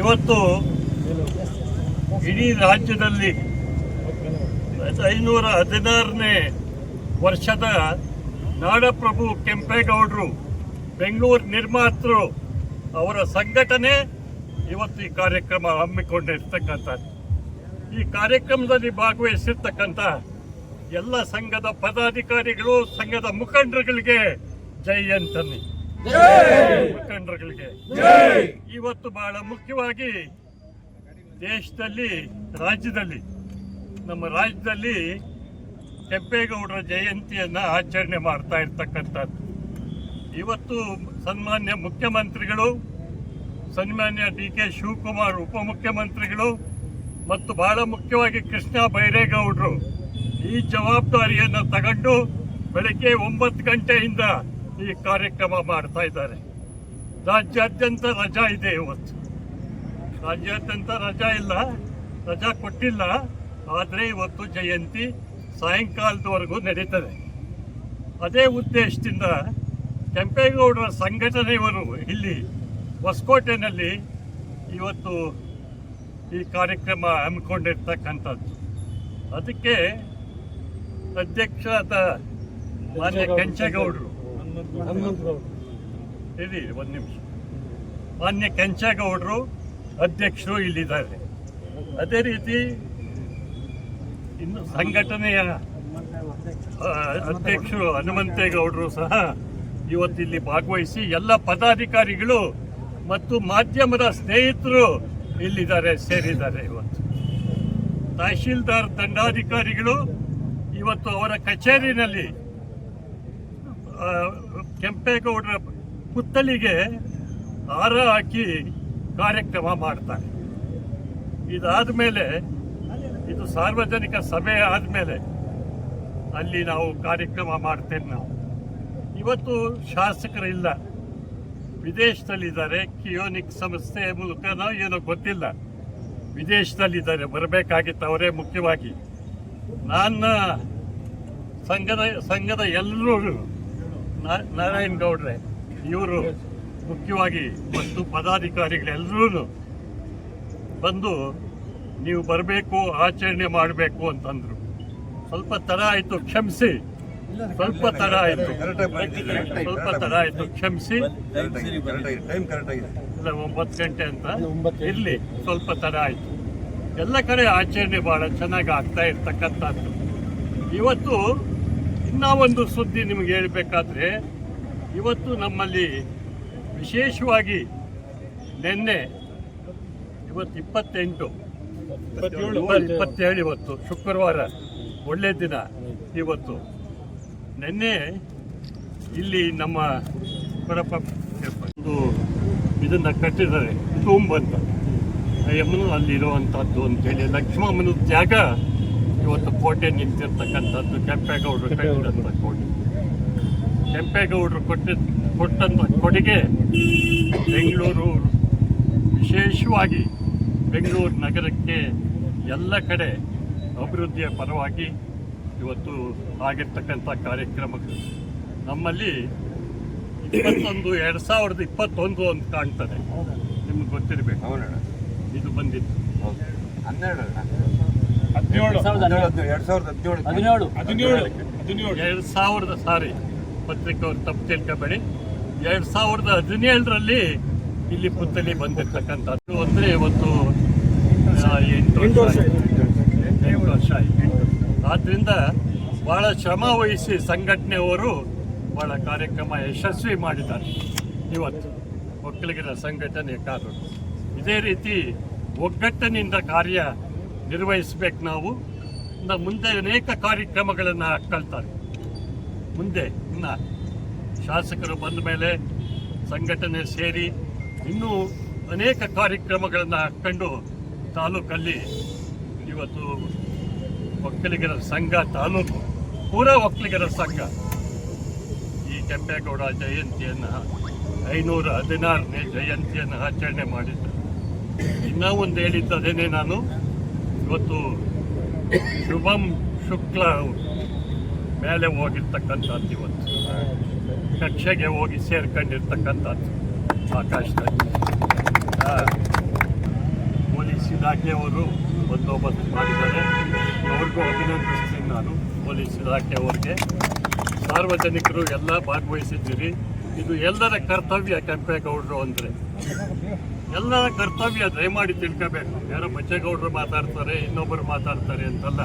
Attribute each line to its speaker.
Speaker 1: ಇವತ್ತು ಇಡೀ ರಾಜ್ಯದಲ್ಲಿ ಐನೂರ ಹದಿನಾರನೇ ವರ್ಷದ ನಾಡಪ್ರಭು ಕೆಂಪೇಗೌಡರು, ಬೆಂಗಳೂರು ನಿರ್ಮಾತೃ ಅವರ ಸಂಘಟನೆ ಇವತ್ತು ಈ ಕಾರ್ಯಕ್ರಮ ಹಮ್ಮಿಕೊಂಡಿರ್ತಕ್ಕಂಥದ್ದು ಈ ಕಾರ್ಯಕ್ರಮದಲ್ಲಿ ಭಾಗವಹಿಸಿರ್ತಕ್ಕಂಥ ಎಲ್ಲ ಸಂಘದ ಪದಾಧಿಕಾರಿಗಳು, ಸಂಘದ ಮುಖಂಡರುಗಳಿಗೆ ಜೈ ಅಂತನ್ನಿ. ಮುಖಂಡರುಗಳಿಗೆ ಇವತ್ತು ಬಹಳ ಮುಖ್ಯವಾಗಿ ದೇಶದಲ್ಲಿ ರಾಜ್ಯದಲ್ಲಿ ನಮ್ಮ ರಾಜ್ಯದಲ್ಲಿ ಕೆಂಪೇಗೌಡರ ಜಯಂತಿಯನ್ನ ಆಚರಣೆ ಮಾಡ್ತಾ ಇರ್ತಕ್ಕಂಥದ್ದು. ಇವತ್ತು ಸನ್ಮಾನ್ಯ ಮುಖ್ಯಮಂತ್ರಿಗಳು ಸನ್ಮಾನ್ಯ ಡಿ ಕೆ ಶಿವಕುಮಾರ್ ಉಪಮುಖ್ಯಮಂತ್ರಿಗಳು ಮತ್ತು ಬಹಳ ಮುಖ್ಯವಾಗಿ ಕೃಷ್ಣ ಬೈರೇಗೌಡರು ಈ ಜವಾಬ್ದಾರಿಯನ್ನು ತಗೊಂಡು ಬೆಳಗ್ಗೆ ಒಂಬತ್ತು ಗಂಟೆಯಿಂದ ಈ ಕಾರ್ಯಕ್ರಮ ಮಾಡ್ತಾ ಇದ್ದಾರೆ. ರಾಜ್ಯಾದ್ಯಂತ ರಜಾ ಇದೆ ಇವತ್ತು. ರಾಜ್ಯಾದ್ಯಂತ ರಜಾ ಇಲ್ಲ, ರಜಾ ಕೊಟ್ಟಿಲ್ಲ, ಆದರೆ ಇವತ್ತು ಜಯಂತಿ ಸಾಯಂಕಾಲದವರೆಗೂ ನಡೀತದೆ. ಅದೇ ಉದ್ದೇಶದಿಂದ ಕೆಂಪೇಗೌಡರ ಸಂಘಟನೆಯವರು ಇಲ್ಲಿ ಹೊಸಕೋಟೆನಲ್ಲಿ ಇವತ್ತು ಈ ಕಾರ್ಯಕ್ರಮ ಹಮ್ಮಿಕೊಂಡಿರ್ತಕ್ಕಂಥದ್ದು. ಅದಕ್ಕೆ ಅಧ್ಯಕ್ಷರಾದ ಮಾನ್ಯ ಕೆಂಚೇಗೌಡರು ಇರಿ, ಒಂದು ನಿಮಿಷ. ಮಾನ್ಯ ಕೆಂಚೇಗೌಡರು ಅಧ್ಯಕ್ಷರು ಇಲ್ಲಿದ್ದಾರೆ. ಅದೇ ರೀತಿ ಇನ್ನು ಸಂಘಟನೆಯ ಅಧ್ಯಕ್ಷರು ಹನುಮಂತೇಗೌಡರು ಸಹ ಇವತ್ತಿಲ್ಲಿ ಭಾಗವಹಿಸಿ ಎಲ್ಲ ಪದಾಧಿಕಾರಿಗಳು ಮತ್ತು ಮಾಧ್ಯಮದ ಸ್ನೇಹಿತರು ಇಲ್ಲಿದ್ದಾರೆ, ಸೇರಿದ್ದಾರೆ ಇವತ್ತು. ತಹಶೀಲ್ದಾರ್ ದಂಡಾಧಿಕಾರಿಗಳು ಇವತ್ತು ಅವರ ಕಚೇರಿನಲ್ಲಿ ಕೆಂಪೇಗೌಡರ ಪುತ್ತಲಿಗೆ ಹಾರ ಹಾಕಿ ಕಾರ್ಯಕ್ರಮ ಮಾಡ್ತಾರೆ. ಇದಾದ ಮೇಲೆ, ಇದು ಸಾರ್ವಜನಿಕ ಸಭೆ ಆದಮೇಲೆ ಅಲ್ಲಿ ನಾವು ಕಾರ್ಯಕ್ರಮ ಮಾಡ್ತೇವೆ ನಾವು. ಇವತ್ತು ಶಾಸಕರಿಲ್ಲ. ವಿದೇಶದಲ್ಲಿದ್ದಾರೆ. ಕಿಯೋನಿಕ್ ಸಂಸ್ಥೆ ಮೂಲಕನೋ ಏನೋ ಗೊತ್ತಿಲ್ಲ. ವಿದೇಶದಲ್ಲಿದ್ದಾರೆ. ಬರಬೇಕಾಗಿತ್ತು ಅವರೇ ಮುಖ್ಯವಾಗಿ. ನನ್ನ ಸಂಘದ ಸಂಘದ ಎಲ್ಲರೂ ನಾರಾಯಣ್ ಗೌಡ್ರೆ, ಇವರು ಮುಖ್ಯವಾಗಿ ಮತ್ತು ಪದಾಧಿಕಾರಿಗಳೆಲ್ಲರೂ ಬಂದು ನೀವು ಬರಬೇಕು, ಆಚರಣೆ ಮಾಡಬೇಕು ಅಂತಂದ್ರು. ಸ್ವಲ್ಪ ತಡ ಆಯಿತು ಕ್ಷಮಿಸಿ. ಸ್ವಲ್ಪ ತಡ ಆಯಿತು. ಸ್ವಲ್ಪ ತಡ ಆಯಿತು ಕ್ಷಮಿಸಿ. ಇಲ್ಲ, ಒಂಬತ್ತು ಗಂಟೆ ಅಂತ. ಇರಲಿ, ಸ್ವಲ್ಪ ತಡ ಆಯಿತು. ಎಲ್ಲ ಕಡೆ ಆಚರಣೆ ಬಹಳ ಚೆನ್ನಾಗಿ ಆಗ್ತಾ ಇರ್ತಕ್ಕಂಥದ್ದು. ಇವತ್ತು ಇನ್ನೂ ಒಂದು ಸುದ್ದಿ ನಿಮಗೆ ಹೇಳಬೇಕಾದ್ರೆ ಇವತ್ತು ನಮ್ಮಲ್ಲಿ ವಿಶೇಷವಾಗಿ ನಿನ್ನೆ ಇವತ್ತು ಇಪ್ಪತ್ತೆಂಟು ಇಪ್ಪತ್ತೇಳು. ಇವತ್ತು ಶುಕ್ರವಾರ ಒಳ್ಳೆ ದಿನ ಇವತ್ತು. ನಿನ್ನೆ ಇಲ್ಲಿ ನಮ್ಮ ಪರಪ ಒಂದು ಇದನ್ನು ಕಟ್ಟಿದ್ದಾರೆ ತುಂಬ ಅಂತ. ಯಮನು ಅಲ್ಲಿರುವಂಥದ್ದು ಅಂತೇಳಿ ಲಕ್ಷ್ಮಮ್ಮನ ತ್ಯಾಗ ಕೋಟೆ ನಿಂತಿರ್ತಕ್ಕಂಥದ್ದು ಕೆಂಪೇಗೌಡರು ಕಟ್ಟಿದಂಥ ಕೋಟೆ. ಕೆಂಪೇಗೌಡರು ಕೊಟ್ಟ ಕೊಟ್ಟಂಥ ಕೊಡುಗೆ ಬೆಂಗಳೂರು ವಿಶೇಷವಾಗಿ ಬೆಂಗಳೂರು ನಗರಕ್ಕೆ ಎಲ್ಲ ಕಡೆ ಅಭಿವೃದ್ಧಿಯ ಪರವಾಗಿ ಇವತ್ತು ಆಗಿರ್ತಕ್ಕಂಥ ಕಾರ್ಯಕ್ರಮಗಳು. ನಮ್ಮಲ್ಲಿ ಇಪ್ಪತ್ತೊಂದು ಎರಡು ಸಾವಿರದ ಇಪ್ಪತ್ತೊಂದು ಅಂತ ಕಾಣ್ತದೆ. ನಿಮ್ಗೆ ಗೊತ್ತಿರಬೇಕು. ಇದು ಬಂದಿತ್ತು
Speaker 2: ಹನ್ನೆರಡು
Speaker 3: ಹದಿನೇಳು.
Speaker 2: ಎರಡು ಸಾವಿರದ ಹದಿನೇಳು.
Speaker 3: ಹದಿನೇಳು. ಹದಿನೇಳು. ಹದಿನೇಳು.
Speaker 1: ಎರಡು ಸಾವಿರದ ಸಾರಿ ಪತ್ರಿಕೆ ಅವ್ರು ತಪ್ಪು ತಿಳ್ಕೊಬೇಡಿ. ಎರಡು ಸಾವಿರದ ಹದಿನೇಳರಲ್ಲಿ ಇಲ್ಲಿ ಪುತ್ತಲಿ ಬಂದಿರ್ತಕ್ಕಂಥದ್ದು. ಅಂದರೆ ಇವತ್ತು ಎಂಟು ವರ್ಷ ಆಯ್ತು. ಎಂಟು ವರ್ಷ ಆಯಿತು. ಆದ್ದರಿಂದ ಭಾಳ ಶ್ರಮ ವಹಿಸಿ ಸಂಘಟನೆಯವರು ಭಾಳ ಕಾರ್ಯಕ್ರಮ ಯಶಸ್ವಿ ಮಾಡಿದ್ದಾರೆ. ಇವತ್ತು ಒಕ್ಕಲಿಗರ ಸಂಘಟನೆಕಾರರು ಇದೇ ರೀತಿ ಒಗ್ಗಟ್ಟಿನಿಂದ ಕಾರ್ಯ ನಿರ್ವಹಿಸಬೇಕು ನಾವು. ಮುಂದೆ ಅನೇಕ ಕಾರ್ಯಕ್ರಮಗಳನ್ನು ಹಾಕ್ಕೊಳ್ತಾರೆ ಮುಂದೆ ಇನ್ನು ಶಾಸಕರು ಬಂದ ಮೇಲೆ ಸಂಘಟನೆ ಸೇರಿ ಇನ್ನೂ ಅನೇಕ ಕಾರ್ಯಕ್ರಮಗಳನ್ನು ಹಾಕ್ಕೊಂಡು ತಾಲೂಕಲ್ಲಿ ಇವತ್ತು ಒಕ್ಕಲಿಗರ ಸಂಘ ತಾಲೂಕು ಪೂರಾ ಒಕ್ಕಲಿಗರ ಸಂಘ. ಈ ಕೆಂಪೇಗೌಡ ಜಯಂತಿಯನ್ನು ಐನೂರ ಹದಿನಾರನೇ ಜಯಂತಿಯನ್ನು ಆಚರಣೆ ಮಾಡಿದ್ದಾರೆ ಇನ್ನೂ ಒಂದು ಹೇಳಿದ್ದದೇನೆ ನಾನು. ಇವತ್ತು ಶುಭಂ ಶುಕ್ಲ ಮೇಲೆ ಹೋಗಿರ್ತಕ್ಕಂಥದ್ದು ಇವತ್ತು. ಕಕ್ಷೆಗೆ ಹೋಗಿ ಸೇರ್ಕೊಂಡಿರ್ತಕ್ಕಂಥದ್ದು ಆಕಾಶದಲ್ಲಿ. ಪೊಲೀಸ್ ಇಲಾಖೆಯವರು ಬಂದೋಬಸ್ತ್ ಮಾಡಿದ್ದಾರೆ. ಅವ್ರಿಗೂ ಅಭಿನಂದಿಸ್ತೀನಿ ನಾನು ಪೊಲೀಸ್ ಇಲಾಖೆಯವ್ರಿಗೆ. ಸಾರ್ವಜನಿಕರು ಎಲ್ಲ ಭಾಗವಹಿಸಿದ್ದೀರಿ. ಇದು ಎಲ್ಲರ ಕರ್ತವ್ಯ ಕೆಂಪೇಗೌಡರು ಅಂದರೆ. ಎಲ್ಲರ ಕರ್ತವ್ಯ ದಯಮಾಡಿ ತಿಳ್ಕೋಬೇಕು. ಯಾರೋ ಬಚ್ಚೇಗೌಡರು ಮಾತಾಡ್ತಾರೆ ಇನ್ನೊಬ್ಬರು ಮಾತಾಡ್ತಾರೆ ಅಂತಲ್ಲ.